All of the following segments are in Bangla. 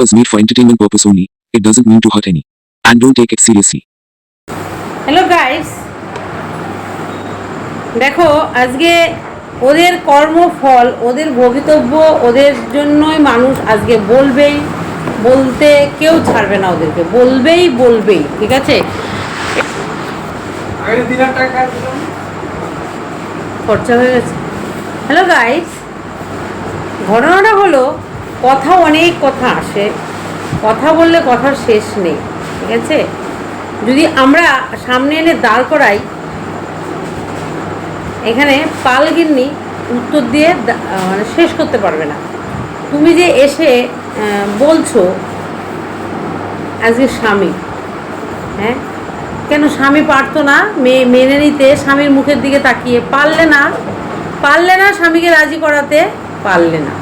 was made for entertainment purpose only. It doesn't mean to hurt any. And don't take it seriously. Hello guys দেখো, আজকে ওদের কর্মফল, ওদের ভবিতব্য ওদের জন্যই মানুষ আজকে বলবেই, বলতে কেউ ছাড়বে না ওদেরকে বলবেই বলবেই, ঠিক আছে খরচা হয়ে গেছে হ্যালো গাইস ঘটনাটা হলো, কথা অনেক কথা আসে, কথা বললে কথার শেষ নেই, ঠিক আছে? যদি আমরা সামনে এনে দাঁড় করাই, এখানে পালগিন্নি উত্তর দিয়ে মানে শেষ করতে পারবে না। তুমি যে এসে বলছো, আজকে স্বামী হ্যাঁ? কেন স্বামী পারতো না মেয়ে মেনে নিতে, স্বামীর মুখের দিকে তাকিয়ে? পারলে না পারলে না স্বামীকে রাজি করাতে? পারলে না,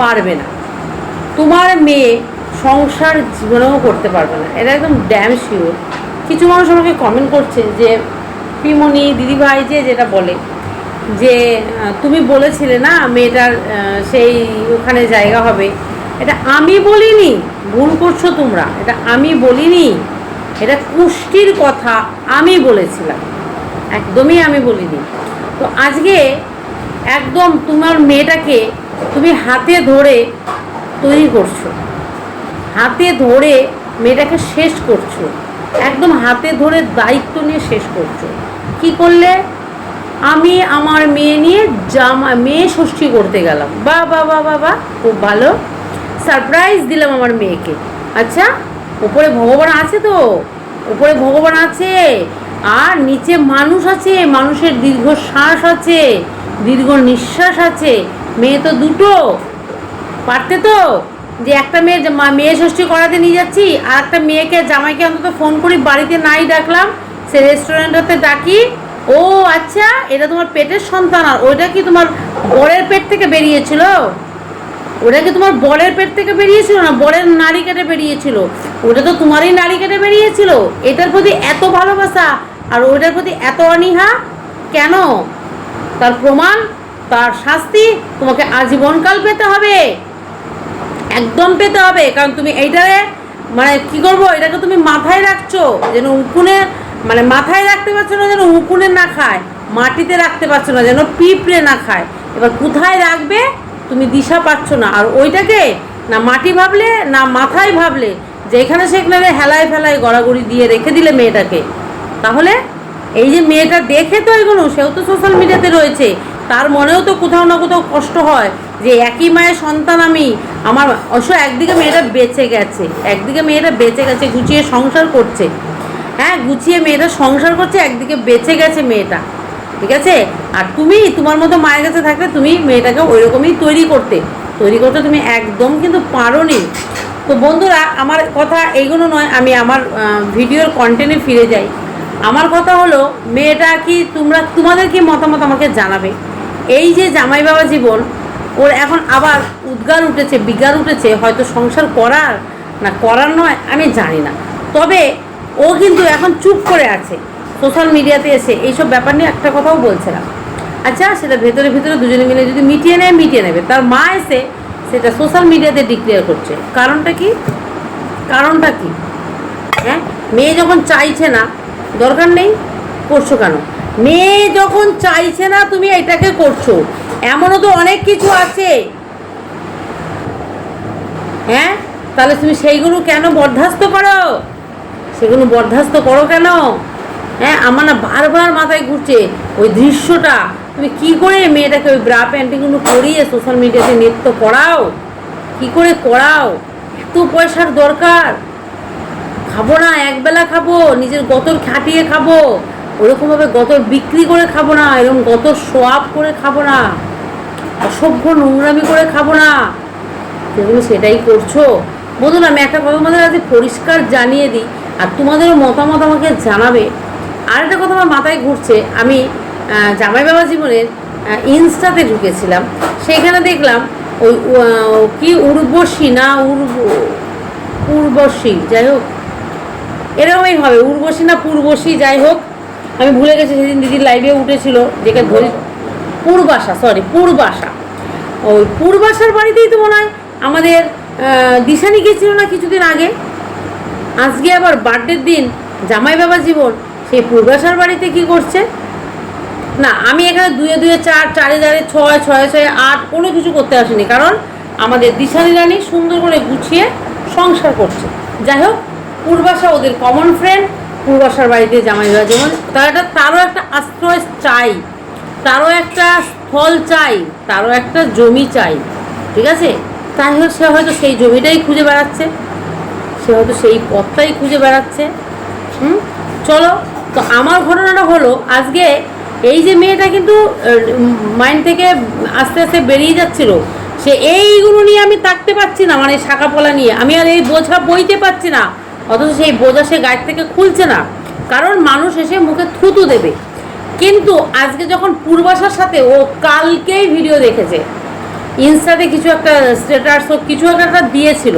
পারবে না। তোমার মেয়ে সংসার জীবনেও করতে পারবে না। এটা একদম ড্যাম শিওর কিছু মানুষ আমাকে কমেন্ট করছে যে, পিমনি, দিদিভাই, যে যেটা বলে, যে তুমি বলেছিলে না মেয়েটার সেই ওখানে জায়গা হবে। এটা আমি বলিনি, ভুল করছ তোমরা। এটা আমি বলিনি। এটা কুষ্টির কথা আমি বলেছিলাম। একদমই আমি বলিনি। তো আজকে একদম তোমার মেয়েটাকে তুমি হাতে ধরে তৈরি করছ। হাতে ধরে মেয়েটাকে শেষ করছ। একদম হাতে ধরে দায়িত্ব নিয়ে শেষ করছ। কি করলে? আমি আমার মেয়ে নিয়ে জামা, মেয়ে ষষ্ঠী করতে গেলাম। বা বা বা বা বা খুব ভালো। সারপ্রাইজ দিলাম আমার মেয়েকে। আচ্ছা উপরে ভগবান আছে তো? উপরে ভগবান আছে। আর নিচে মানুষ আছে, মানুষের দীর্ঘ শ্বাস আছে, দীর্ঘ নিঃশ্বাস আছে। মেয়ে তো দুটো। পারতে তো? যে একটা মেয়ে মেয়ে ষষ্ঠী করাতে নিয়ে যাচ্ছি, আর একটা মেয়েকে, জামাইকে অন্তত ফোন করি, বাড়িতে নাই ডাকলাম, সে রেস্টুরেন্টতে ডাকি। ও আচ্ছা এটা তোমার পেটের সন্তান, আর ওইটা কি তোমার বরের পেট থেকে বেরিয়েছিল? ওটা কি তোমার বরের পেট থেকে বেরিয়েছিল, না বরের নারী কেটে বেরিয়েছিল? ওটা তো তোমারই নারী কেটে বেরিয়েছিল। এটার প্রতি এত ভালোবাসা আর ওইটার প্রতি এত অনীহা? কেন? তার প্রমাণ, তার শাস্তি তোমাকে আজীবনকাল পেতে হবে। একদম পেতে হবে, কারণ তুমি এইটারে মানে কি করব? এটাকে তুমি মাথায় রাখছো যেন উকুনে মানে মাথায় রাখতে পারছ না যেন উকুনে না খায়, মাটিতে রাখতে পারছ না যেন পিঁপড়ে না খায়। এবার কোথায় রাখবে? তুমি দিশা পাচ্ছ না। আর ওইটাকে না মাটি ভাবলে, না মাথায় ভাবলে, যেখানে সেখানে হেলায় ফেলায় গড়াগড়ি দিয়ে রেখে দিলে মেয়েটাকে তাহলে এই যে মেয়েটা দেখে তো এগুলো, সেও তো সোশ্যাল মিডিয়াতে রয়েছে। তার মনেও তো কোথাও না কোথাও কষ্ট হয় যে একই মায়ের সন্তান আমি, আমার অবশ্য একদিকে মেয়েটা বেঁচে গেছে, একদিকে মেয়েটা বেঁচে গেছে, গুছিয়ে সংসার করছে। হ্যাঁ গুছিয়ে মেয়েটা সংসার করছে, একদিকে বেঁচে গেছে মেয়েটা। ঠিক আছে? আর তুমি, তোমার মতো মায়ের কাছে থাকলে তুমি মেয়েটাকে ওই রকমই তৈরি করতে। তৈরি করতে তুমি একদম কিন্তু পারো নি তো বন্ধুরা, আমার কথা এইগুলো নয়, আমি আমার ভিডিওর কন্টেন্টে ফিরে যাই। আমার কথা হলো, মেয়েটা কি তোমরা, তোমাদের কি মতামত আমাকে জানাবে? এই যে জামাই বাবা জীবন, ওর এখন আবার উদ্গার উঠেছে বিজ্ঞান উঠেছে, হয়তো সংসার করার না করার নয়, আমি জানি না। তবে ও কিন্তু এখন চুপ করে আছে, সোশ্যাল মিডিয়াতে এসে, এইসব ব্যাপার নিয়ে একটা কথাও বলছে না। আচ্ছা সেটা ভেতরে ভেতরে দুজনে মিলে যদি মিটিয়ে নেয়, মিটিয়ে নেবে। তার মা এসে সেটা সোশ্যাল মিডিয়াতে ডিক্লেয়ার করছে। কারণটা কি? কারণটা কি? হ্যাঁ? মেয়ে যখন চাইছে না দরকার নেই, করছ কেন? মেয়ে যখন চাইছে না তুমি এটাকে করছ, এমনও তো অনেক কিছু আছে। হ্যাঁ? তাহলে তুমি সেইগুলো কেন বরদাস্ত করো? সেগুলো বরদাস্ত করো কেন? হ্যাঁ আমার না বারবার মাথায় ঘুরছে ওই দৃশ্যটা। তুমি কি করে মেয়েটাকে ওই ব্রা প্যান্টিংগুলো করিয়ে সোশ্যাল মিডিয়াতে নৃত্য করাও কি করে করাও এত পয়সার দরকার। খাব না, একবেলা খাব, নিজের গতর খাটিয়ে খাব। ওরকমভাবে গতর বিক্রি করে খাব না, এরকম গতর সোয়াব করে খাব না, অসভ্য নোংরামি করে খাব না। তুমি সেটাই করছ। বলুন আমি একটা কথা তোমাদের কাছে পরিষ্কার জানিয়ে দিই, আর তোমাদেরও মতামত আমাকে জানাবে। আর একটা কথা আমার মাথায় ঘুরছে, আমি জামাই বাবা জীবনের ইনস্টাতে ঢুকেছিলাম, সেখানে দেখলাম ওই কি উর্বশী না উর্ব পূর্বশী যাই হোক। এরকমই হবে উর্বশী না পূর্বশী যাই হোক। আমি ভুলে গেছি সেদিন দিদির লাইভে উঠেছিল যেটা ধরি পূর্বাশা সরি পূর্বাশা। ওই পূর্বাশার বাড়িতেই তো মনে হয় আমাদের দিশানি গেছিল না কিছুদিন আগে? আজকে আবার বার্থডের দিন জামাই বাবা জীবন সেই পূর্বাশার বাড়িতে কি করছে? না আমি এখানে দুয়ে দুয়ে চার চারে চারে ছয় ছয় ছয় আট কোনো কিছু করতে আসিনি। কারণ আমাদের দিশানি রানী সুন্দর করে গুছিয়ে সংসার করছে। যাই হোক পূর্বাশা ওদের কমন ফ্রেন্ড পূর্বাশার বাড়িতে জামাই বাবা যেমন, তার একটা তারও একটা আশ্রয় চাই, তারও একটা স্থল চাই, তারও একটা জমি চাই, ঠিক আছে? তাই হোক, সে হয়তো সেই জমিটাই খুঁজে বেড়াচ্ছে, সে হয়তো সেই পথটাই খুঁজে বেড়াচ্ছে, হুম? চলো, তো আমার ঘটনাটা হলো, আজকে এই যে মেয়েটা কিন্তু মাইন্ড থেকে আস্তে আস্তে বেরিয়ে যাচ্ছিল, সে এইগুলো নিয়ে আমি থাকতে পারছি না মানে শাখা পলা নিয়ে। আমি আর এই বোঝা বইতে পারছি না। অথচ সেই বোঝা সে গায়ের থেকে খুলছে না। কারণ মানুষ এসে মুখে থুতু দেবে। কিন্তু আজকে যখন পূর্বাশার সাথে ও কালকেই ভিডিও দেখেছে, ইনস্টাতে কিছু একটা স্ট্যাটাস হোক, কিছু একটা দিয়েছিল,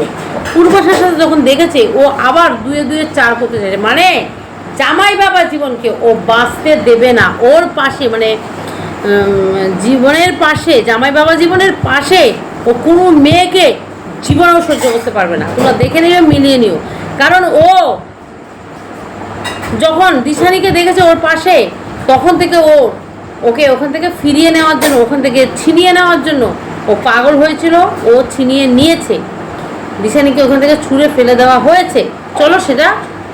পূর্বাশার সাথে যখন দেখেছে, ও আবার দুয়ে দুয়ে চার করতে চাইছে। মানে জামাই বাবা জীবনকে ও বাঁচতে দেবে না। ওর পাশে মানে জীবনের পাশে, জামাই বাবা জীবনের পাশে ও কোনো মেয়েকে জীবনেও সহ্য করতে পারবে না। তোমরা দেখে নিও মিলিয়ে নিও। কারণ ও যখন দিশানিকে দেখেছে ওর পাশে, তখন থেকে ও ওকে ওখান থেকে ফিরিয়ে নেওয়ার জন্য, ওখান থেকে ছিনিয়ে নেওয়ার জন্য ও পাগল হয়েছিল, ও ছিনিয়ে নিয়েছে। দিশানিকে ওখান থেকে ছুঁড়ে ফেলে দেওয়া হয়েছে। চলো সেটা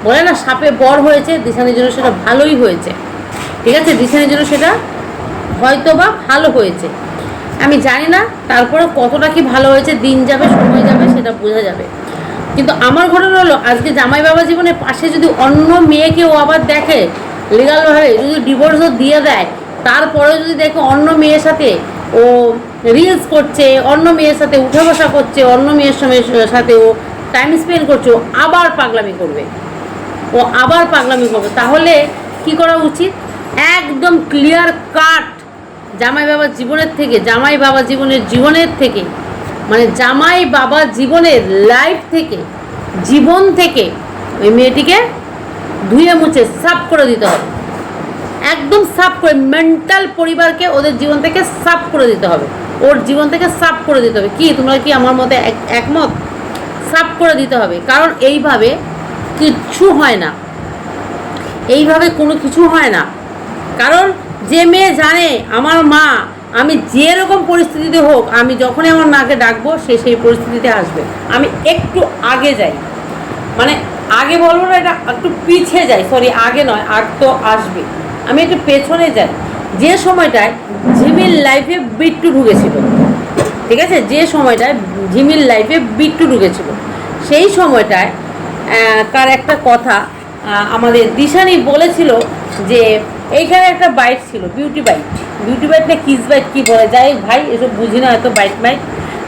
বলে না, সাপে বর হয়েছে, দিশানির জন্য সেটা ভালোই হয়েছে। ঠিক আছে? দিশানির জন্য সেটা হয়তো বা ভালো হয়েছে। আমি জানি না তারপরে কতটা কি ভালো হয়েছে, দিন যাবে, সময় যাবে, সেটা বোঝা যাবে। কিন্তু আমার ঘটনা হলো, আজকে জামাই বাবা জীবনের পাশে যদি অন্য মেয়েকে ও আবার দেখে লিগালভাবে যদি ডিভোর্সও দিয়ে দেয়, তারপরেও যদি দেখে অন্য মেয়ের সাথে ও রিলস করছে, অন্য মেয়ের সাথে উঠে বসা করছে, অন্য মেয়ের সঙ্গে- সাথে ও টাইম স্পেন্ড করছে, ও আবার পাগলামি করবে। ও আবার পাগলামি করবে। তাহলে কি করা উচিত? একদম ক্লিয়ার কাট জামাই বাবা জীবনের থেকে জামাই বাবা জীবনের জীবনের থেকে মানে জামাই বাবা জীবনের লাইফ থেকে, জীবন থেকে ওই মেয়েটিকে ধুয়ে মুছে সাফ করে দিতে হবে। একদম সাফ করে মেন্টাল পরিবারকে ওদের জীবন থেকে সাফ করে দিতে হবে। ওর জীবন থেকে সাফ করে দিতে হবে। কি? তোমরা কি আমার মতে এক- একমত? সাফ করে দিতে হবে। কারণ এইভাবে কিচ্ছু হয় না। এইভাবে কোনো কিছু হয় না। কারণ যে মেয়ে জানে, আমার মা আমি যেরকম পরিস্থিতিতে হোক, আমি যখনই আমার মাকে ডাকবো, সে সেই পরিস্থিতিতে আসবে। আমি একটু আগে যাই। মানে আগে বলব না, এটা একটু পিছিয়ে যাই। সরি আগে নয়, আগ তো আসবে। আমি একটু পেছনে যাই। যে সময়টায় ঝিমির লাইফে বিট্টু ঢুকেছিল, ঠিক আছে? যে সময়টায় ঝিমির লাইফে বিট্টু ঢুকেছিল, সেই সময়টায় কার একটা কথা আমাদের দিশানি বলেছিল যে এইখানে একটা বাইক ছিল বিউটি বাইক বিউটি বাইক না কিস বাইক কি বলে? যাই ভাই, এসব বুঝি না এত বাইক মাইক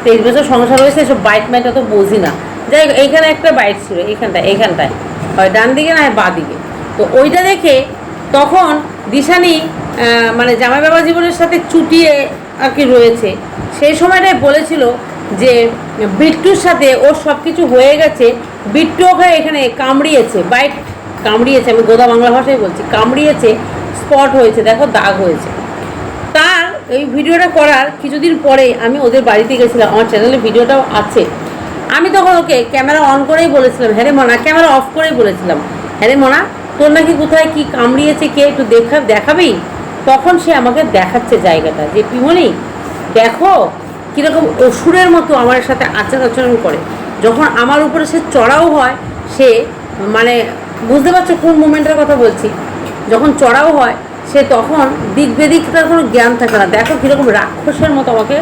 তেইশ বছর সংসার হয়েছে এসব বাইক মাইক অত বুঝি না। যাই এইখানে একটা বাইক ছিল, এইখানটায় এইখানটায়। হয় ডান দিকে না হয় বাঁ দিকে। তো ওইটা দেখে তখন দিশানি মানে জামাই বাবা জীবনের সাথে চুটিয়ে আর কি রয়েছে। সেই সময়টায় বলেছিল যে বিট্টুর সাথে ওর সব কিছু হয়ে গেছে, বিট্টু ওকে এখানে কামড়িয়েছে। বাইক কামড়িয়েছে, আমি গোদা বাংলা ভাষায় বলছি, কামড়িয়েছে স্পট হয়েছে, দেখো দাগ হয়েছে। তার এই ভিডিওটা করার কিছুদিন পরে আমি ওদের বাড়িতে গেছিলাম, আমার চ্যানেলে ভিডিওটাও আছে। আমি তখন ওকে ক্যামেরা অন করেই বলেছিলাম হ্যাঁ মনা ক্যামেরা অফ করেই বলেছিলাম। হ্যাঁ মনা, তোর নাকি কোথায় কি কামড়িয়েছে, কে একটু দেখা, দেখাবি? তখন সে আমাকে দেখাচ্ছে জায়গাটা, যে, পিমনি, দেখো কীরকম অসুরের মতো আমার সাথে আচার আচরণ করে। যখন আমার উপরে সে চড়াও হয়, সে মানে বুঝতে পারছ কোন মুমেন্টের কথা বলছি? যখন চড়াও হয়, সে তখন দিক বেদিক তার কোনো জ্ঞান থাকে না। দেখো কীরকম রাক্ষসের মতো আমাকে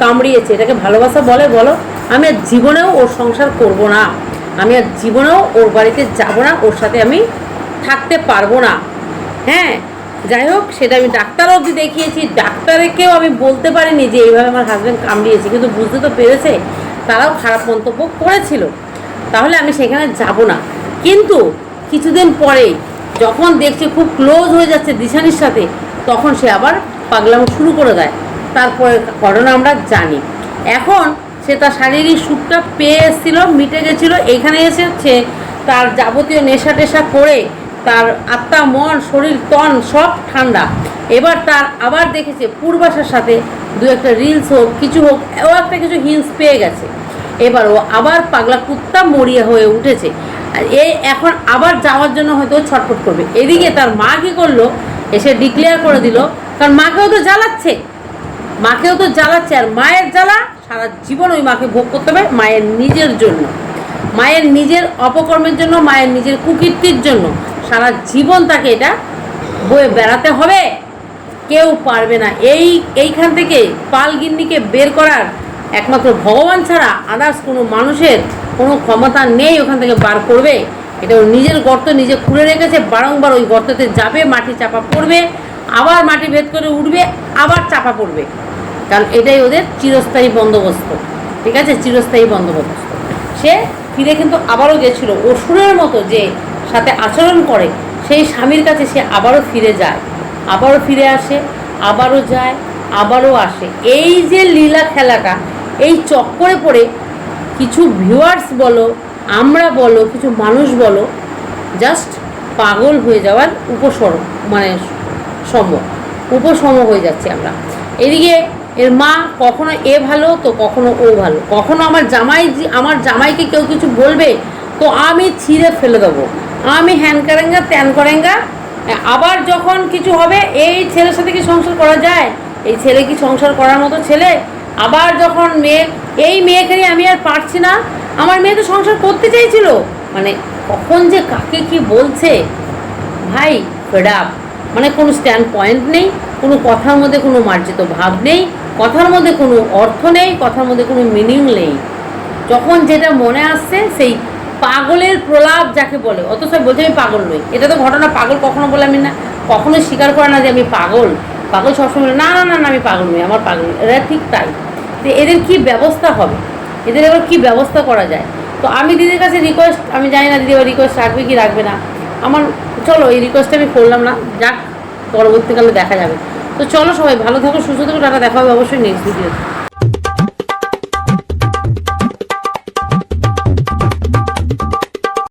কামড়িয়েছে। এটাকে ভালোবাসা বলে, বলো, আমি আর জীবনেও ওর সংসার করব না। আমি আর জীবনেও ওর বাড়িতে যাব না, ওর সাথে আমি থাকতে পারব না। হ্যাঁ যাই হোক, সেটা আমি ডাক্তার অবধি দেখিয়েছি। ডাক্তারকেও আমি বলতে পারিনি যে এইভাবে আমার হাজব্যান্ড কামড়িয়েছে, কিন্তু বুঝতে তো পেরেছে, তারাও খারাপ মন্তব্য করেছিল। তাহলে আমি সেখানে যাব না। কিন্তু কিছুদিন পরেই যখন দেখছে খুব ক্লোজ হয়ে যাচ্ছে দিশানির সাথে, তখন সে আবার পাগলামো শুরু করে দেয়। তারপরে ঘটনা আমরা জানি। এখন সে তার শারীরিক সুখটা পেয়ে এসেছিল, মিটে গেছিল, এখানে এসেছে। তার যাবতীয় নেশা টেশা করে তার আত্মা, মন, শরীর, তন সব ঠান্ডা। এবার তার আবার দেখেছে পূর্বাশার সাথে দু একটা রিলস হোক, কিছু হোক, ও একটা কিছু হিন্স পেয়ে গেছে। এবার ও আবার পাগলা কুত্তা মরিয়া হয়ে উঠেছে। আর এই এখন আবার যাওয়ার জন্য হয়তো ছটফট করবে। এদিকে তার মা কী করল? এসে ডিক্লেয়ার করে দিল। কারণ মাকেও তো জ্বালাচ্ছে। মাকেও তো জ্বালাচ্ছে। আর মায়ের জ্বালা সারা জীবন ওই মাকে ভোগ করতে হবে মায়ের নিজের জন্য। মায়ের নিজের অপকর্মের জন্য, মায়ের নিজের কুকীর্তির জন্য। সারা জীবন তাকে এটা বয়ে বেড়াতে হবে। কেউ পারবে না। এই, এইখান থেকে পালগিন্নিকে বের করার একমাত্র ভগবান ছাড়া আদার্স কোনো মানুষের কোনো ক্ষমতা নেই ওখান থেকে বার করবে। এটা ওর নিজের গর্ত, নিজে খুলে রেখেছে, বারংবার ওই গর্ততে যাবে, মাটি চাপা পড়বে, আবার মাটি ভেদ করে উঠবে, আবার চাপা পড়বে। কারণ এটাই ওদের চিরস্থায়ী বন্দোবস্ত। ঠিক আছে? চিরস্থায়ী বন্দোবস্ত। সে ফিরে কিন্তু আবারও গেছিল অসুরের মতো যে সাথে আচরণ করে, সেই স্বামীর কাছে সে আবারও ফিরে যায়। আবারও ফিরে আসে, আবারও যায়, আবারও আসে। এই যে লীলা খেলাটা এই চক্করে পড়ে কিছু ভিউয়ার্স বলো, আমরা বলো, কিছু মানুষ বলো জাস্ট পাগল হয়ে যাওয়ার উপসর্গ মানে সম, উপসম হয়ে যাচ্ছে আমরা। এদিকে এর মা কখনো এ ভালো, তো কখনো ও ভালো। কখনো আমার জামাই আমার জামাইকে কেউ কিছু বলবে, তো আমি ছিঁড়ে ফেলে দেবো। আমি হ্যান করেঙ্গা, ত্যান করেঙ্গা আবার যখন কিছু হবে, এই ছেলের সাথে কি সংসার করা যায়? এই ছেলে কি সংসার করার মতো ছেলে? আবার যখন মেয়ে, এই মেয়েকে নিয়ে আমি আর পারছি না, আমার মেয়ে তো সংসার করতে চাইছিল। মানে কখন যে কাকে কি বলছে? ভাই ফেড আপ মানে কোনো স্ট্যান্ড পয়েন্ট নেই, কোনো কথার মধ্যে কোনো মার্জিত ভাব নেই, কথার মধ্যে কোনো অর্থ নেই, কথার মধ্যে কোনো মিনিং নেই। যখন যেটা মনে আসছে, সেই পাগলের প্রলাপ যাকে বলে, অথচ বলছে আমি পাগল নই। এটা তো ঘটনা পাগল কখনো বলে আমি না কখনো স্বীকার করে না যে আমি পাগল। পাগল সবসময় না না না আমি পাগল নই, আমার পাগল এটা ঠিক তাই। তো এদের কি ব্যবস্থা হবে? এদের এবার কি ব্যবস্থা করা যায়? তো আমি দিদির কাছে রিকোয়েস্ট আমি জানি না দিদি রিকোয়েস্ট রাখবে কি রাখবে না। আমার, চলো এই রিকোয়েস্টটা আমি করলাম না, যাক, পরবর্তীকালে দেখা যাবে। তো চলো সবাই, ভালো থাকো, সুস্থ থাকো, টাটা, দেখা হবে অবশ্যই নেক্সট ভিডিওতে